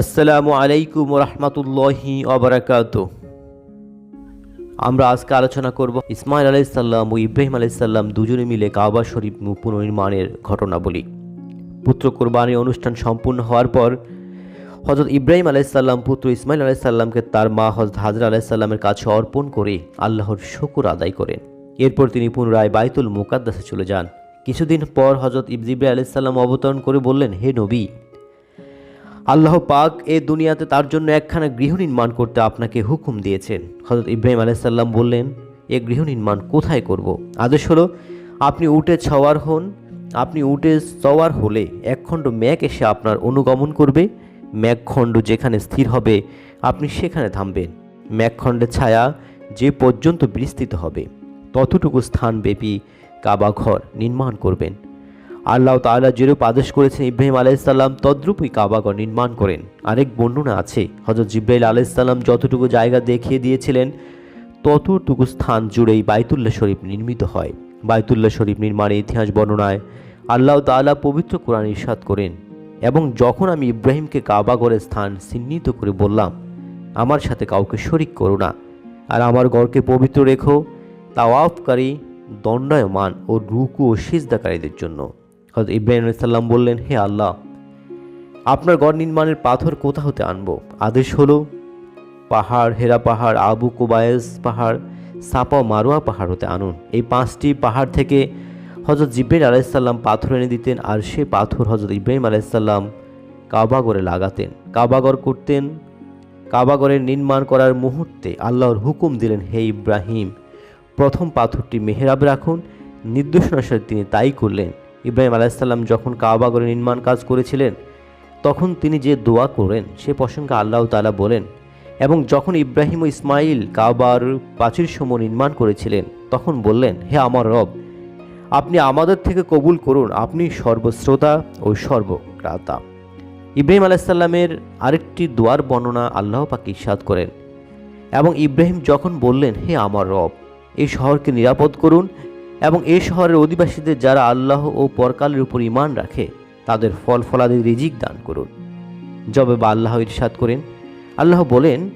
আসসালামু আলাইকুম রহমতুল্লাহি অবরাকাত আমরা আজকে আলোচনা করব ইসমাইল আলাইসাল্লাম ও ইব্রাহিম আলাইসাল্লাম দুজনে মিলে কাবা শরীফ পুনর্নির্মাণের ঘটনা বলি পুত্র কোরবানির অনুষ্ঠান সম্পূর্ণ হওয়ার পর হজরত ইব্রাহিম আলাইসাল্লাম পুত্র ইসমাইল আলাইসাল্লামকে তার মা হজরত হাজরা আলাইসাল্লামের কাছে অর্পণ করে আল্লাহর শকুর আদায় করেন। এরপর তিনি পুনরায় বাইতুল মুকাদ্দাসে চলে যান। কিছুদিন পর হজরত ইবজিব্রাহ আলাইসাল্লাম অবতরণ করে বললেন, হে নবী আল্লাহ পাক এ দুনিয়াতে তার জন্য একখানা গৃহ নির্মাণ করতে আপনাকে হুকুম দিয়েছেন। হজরত ইব্রাহিম আলাইসাল্লাম বললেন, এ গৃহ নির্মাণ কোথায় করব। আদেশ হলো, আপনি উঠে ছাওয়ার হন। আপনি উঠে সওয়ার হলে একখণ্ড ম্যাক এসে আপনার অনুগমন করবে। ম্যাঘখণ্ড যেখানে স্থির হবে, আপনি সেখানে থামবেন। ম্যাঘখণ্ডের ছায়া যে পর্যন্ত বিস্তৃত হবে, ততটুকু স্থান স্থানব্যাপী কাবাঘর নির্মাণ করবেন। আল্লাহ তাআলা যেরূপ আদেশ করেছেন ইব্রাহিম আলাইসাল্লাম তদ্রূপই কাবাগর নির্মাণ করেন। আরেক বর্ণনা আছে হজরত জিব্রাইল আলাইসাল্লাম যতটুকু জায়গা দেখিয়ে দিয়েছিলেন, ততটুকু স্থান জুড়েই বাইতুল্লাহ শরীফ নির্মিত হয়। বাইতুল্লাহ শরীফ নির্মাণের ইতিহাস বর্ণনায় আল্লাহ তাআলা পবিত্র কোরআন ইরশাদ করেন এবং যখন আমি ইব্রাহিমকে কাবাগরের স্থান চিহ্নিত করে বললাম, আমার সাথে কাউকে শরিক করো না, আর আমার গড়কে পবিত্র রেখো, তাওয়াফকারী, দণ্ডায়মান ও রুকু ও সিজদাকারীদের জন্য। হয়তো ইব্রাহিম সাল্লাম বললেন, হে আল্লাহ, আপনার গড় নির্মাণের পাথর কোথা হতে আনব? আদেশ হলো, পাহাড়, হেরা পাহাড়, আবু কোবায়েস পাহাড়, সাপা মারোয়া পাহাড় হতে আনুন। এই পাঁচটি পাহাড় থেকে হজরত জিব্রাইল আলাইসাল্লাম পাথর এনে দিতেন, আর সে পাথর হজরত ইব্রাহিম আলাইসাল্লাম কাবাগরে লাগাতেন। কাবাগর করতেন কাবাগরের নির্মাণ করার মুহূর্তে আল্লাহর হুকুম দিলেন, হে ইব্রাহিম, প্রথম পাথরটি মেহরাবে রাখুন নির্দেশনার সাথে তিনি তাই করলেন। ইব্রাহিম আলাইসাল্লাম যখন কাবাগরে নির্মাণ কাজ করেছিলেন, তখন তিনি যে দোয়া করেন, সে প্রসঙ্গে আল্লাহ তালা বলেন, এবং যখন ইব্রাহিম ও ইসমাইল কাবার প্রাচীর সমূহ নির্মাণ করেছিলেন, তখন বললেন, হে আমার রব, আপনি আমাদের থেকে কবুল করুন, আপনি সর্বশ্রোতা ও সর্বগ্রাতা ইব্রাহিম আলাইসাল্লামের আরেকটি দোয়ার বর্ণনা আল্লাহ পাক ইসাদ করেন, এবং ইব্রাহিম যখন বললেন, হে আমার রব, এই শহরকে নিরাপদ করুন এবং এ শহরের অধিবাসীদের যারা আল্লাহ ও পরকালের উপর ইমান রাখে, তাদের ফল ফলাদি রিজিক দান করুন। জবে বা আল্লাহ ইরশাদ করেন, আল্লাহ বলেন,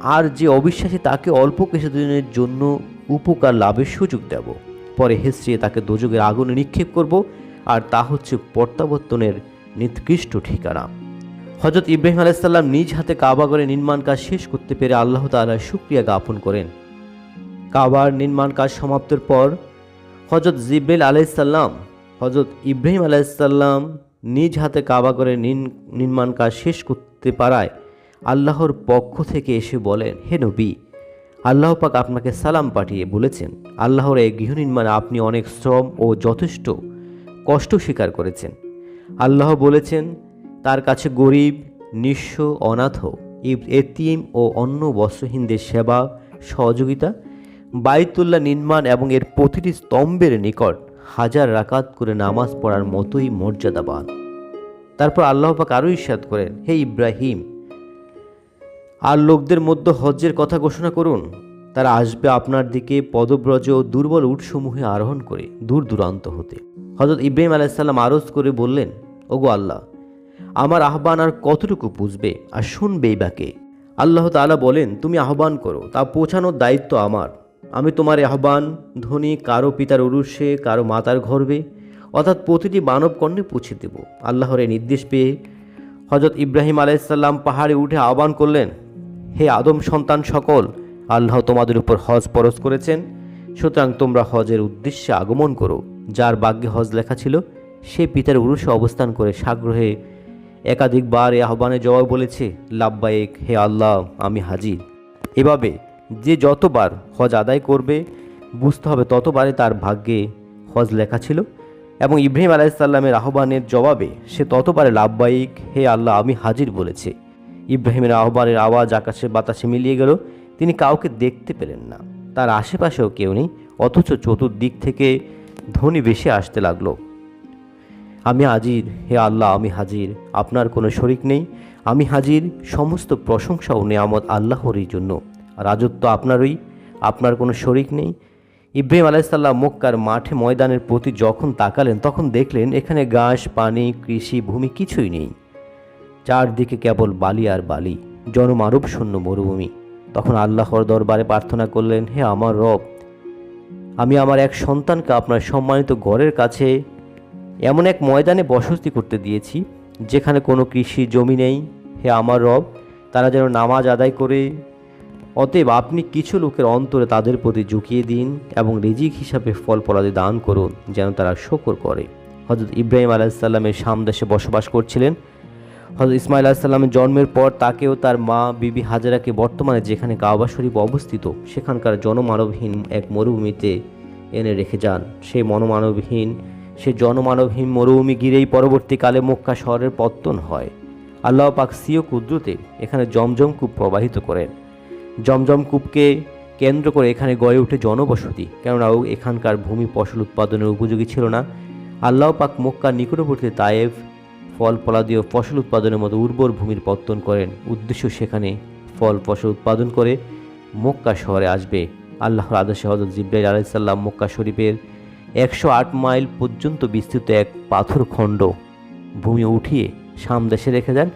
আর যে অবিশ্বাসী তাকে অল্প কিছুদিনের জন্য উপকার লাভের সুযোগ দেব। পরে হেসড়িয়ে তাকে দোজকের আগুনে নিক্ষেপ করব, আর তা হচ্ছে প্রত্যাবর্তনের নিকৃষ্ট ঠিকানা। হজরত ইব্রাহিম আলাইসাল্লাম নিজ হাতে কাবাগরে নির্মাণ কাজ শেষ করতে পেরে আল্লাহ তাআলার শুক্রিয়া জ্ঞাপন করেন। কাবার নির্মাণ কাজ সমাপ্তির পর হজরত জিব্রাইল আলাইসাল্লাম হজরত ইব্রাহিম আলাইসাল্লাম নিজ হাতে কাবাগরে নির্মাণ কাজ শেষ করতে পারায় আল্লাহর পক্ষ থেকে এসে বলেন, হে নবী, আল্লাহ পাক আপনাকে সালাম পাঠিয়ে বলেছেন। আল্লাহর এই গৃহ নির্মাণে আপনি অনেক শ্রম ও যথেষ্ট কষ্ট স্বীকার করেছেন। আল্লাহ বলেছেন, তার কাছে গরিব, নিঃস্ব, অনাথ এতিম ও অন্য বস্ত্রহীনদের সেবা, সহযোগিতা বাইতুল্লাহ নির্মাণ এবং এর প্রতিটি স্তম্ভের নিকট হাজার রাকাত করে নামাজ পড়ার মতোই মর্যাদাবান। তারপর আল্লাহ পাক আরও ইস্যাদ করেন, হে ইব্রাহিম, আর লোকদের মধ্যে হজ্জের কথা ঘোষণা করুন। তারা আসবে আপনার দিকে পদব্রজ ও দুর্বল উটসমূহে আরোহণ করে দূর দূরান্ত হতে। হজরত ইব্রাহিম আলাইসাল্লাম আরজ করে বললেন, ওগো আল্লাহ, আমার আহ্বান আর কতটুকু বুঝবে আর শুনবেই বাকে আল্লাহ তাআলা বলেন, তুমি আহ্বান করো, তা পৌঁছানোর দায়িত্ব আমার। আমি তোমার আহ্বান ধ্বনি কারও পিতার উরুষে, কারও মাতার গর্বে, অর্থাৎ প্রতিটি মানব কর্ণে পৌঁছে দেব। আল্লাহর এই নির্দেশ পেয়ে হজরত ইব্রাহিম আলাইসাল্লাম পাহাড়ে উঠে আহ্বান করলেন, হে আদম সন্তান সকল, আল্লাহ তোমাদের উপর হজ পরশ করেছেন, সুতরাং তোমরা হজের উদ্দেশ্যে আগমন করো। যার ভাগ্যে হজ লেখা ছিল, সে পিতার উরুষে অবস্থান করে সাগ্রহে একাধিকবার এ আহ্বানে জবাব বলেছে লাভবায়েক হে আল্লাহ, আমি হাজির। এভাবে যে যতবার হজ আদায় করবে, বুঝতে হবে ততবারে তার ভাগ্যে হজ লেখা ছিল এবং ইব্রাহিম আলাইসাল্লামের আহ্বানের জবাবে সে ততবারে লাভবাহিক, হে আল্লাহ, আমি হাজির বলেছে। ইব্রাহিমের আহ্বানের আওয়াজ আকাশে বাতাসে মিলিয়ে গেল, তিনি কাউকে দেখতে পেলেন না। তার আশেপাশেও কেউ নেই, অথচ চতুর্দিক থেকে ধ্বনি বেশি আসতে লাগল। আমি হাজির, হে আল্লাহ, আমি হাজির, আপনার কোনো শরিক নেই। আমি হাজির, সমস্ত প্রশংসা ও নেয়ামত আল্লাহরই জন্য। রাজত্ব আপনারই, আপনার কোনো শরিক নেই। ইব্রাহিম আলাইসাল্লাম মক্কার মাঠে ময়দানের প্রতি যখন তাকালেন, তখন দেখলেন এখানে ঘাস, পানি, কৃষি, ভূমি কিছুই নেই। চারদিকে কেবল বালি আর বালি জনমানব শূন্য মরুভূমি। তখন আল্লাহর দরবারে প্রার্থনা করলেন, হে আমার রব, আমি আমার এক সন্তানকে আপনার সম্মানিত ঘরের কাছে এমন এক ময়দানে বসতি করতে দিয়েছি, যেখানে কোনো কৃষি জমি নেই। হে আমার রব, তারা যেন নামাজ আদায় করে অতএব আপনি কিছু লোকের অন্তরে তাদের প্রতি ঝুঁকিয়ে দিন এবং রিজিক হিসাবে ফল ফলাদি দান করুন, যেন তারা শকর করে। হজরত ইব্রাহিম আলাহিসাল্লামের সামদেশে বসবাস করছিলেন। হজরত ইসমাইল আলাইসাল্লামের জন্মের পর তাকেও তার মা বিবি হাজারাকে বর্তমানে যেখানে কাবা শরীফ অবস্থিত, সেখানকার জনমানবহীন এক মরুভূমিতে এনে রেখে যান। সেই মনমানবহীন, সে জনমানবহীন মরুভূমি গিরেই পরবর্তীকালে মক্কা শহরের পত্তন হয়। আল্লাহ পাক সিও কুদ্রুতে এখানে জমজম কূপ প্রবাহিত করেন। জমজম কূপকে কেন্দ্র করে এখানে গড়ে ওঠে জনবসতি। কেননা এখানকার ভূমি ফসল উৎপাদনের উপযোগী ছিল না। আল্লাহ পাক মক্কার নিকটবর্তী তায়েফ ফল ফলাদি ও ফসল উৎপাদনের মতো উর্বর ভূমির পত্তন করেন। উদ্দেশ্য সেখানে ফল ফসল উৎপাদন করে মক্কা শহরে আসবে। আল্লাহর আদেশে হজরত জিব্রাইল আলাইসাল্লাম মক্কা শরীফের একশো আট মাইল পর্যন্ত বিস্তৃত এক পাথর খণ্ড ভূমি উঠিয়ে সামদেশে রেখে দেন।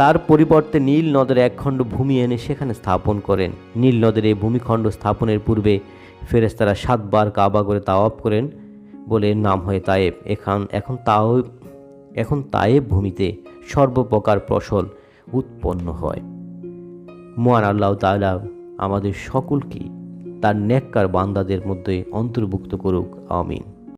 তার পরিবর্তে নীল নদের একখণ্ড ভূমি এনে সেখানে স্থাপন করেন। নীল নদের এই ভূমিখণ্ড স্থাপনের পূর্বে ফেরেস্তারা সাতবার কাবা করে তাওয়াব করেন বলে নাম হয় তায়েব। এখান এখন তাও এখন তায়েব ভূমিতে সর্বপ্রকার ফসল উৎপন্ন হয়। মহান আল্লাহ তালা আমাদের সকলকেই তার নেককার বান্দাদের মধ্যে অন্তর্ভুক্ত করুক। আমিন।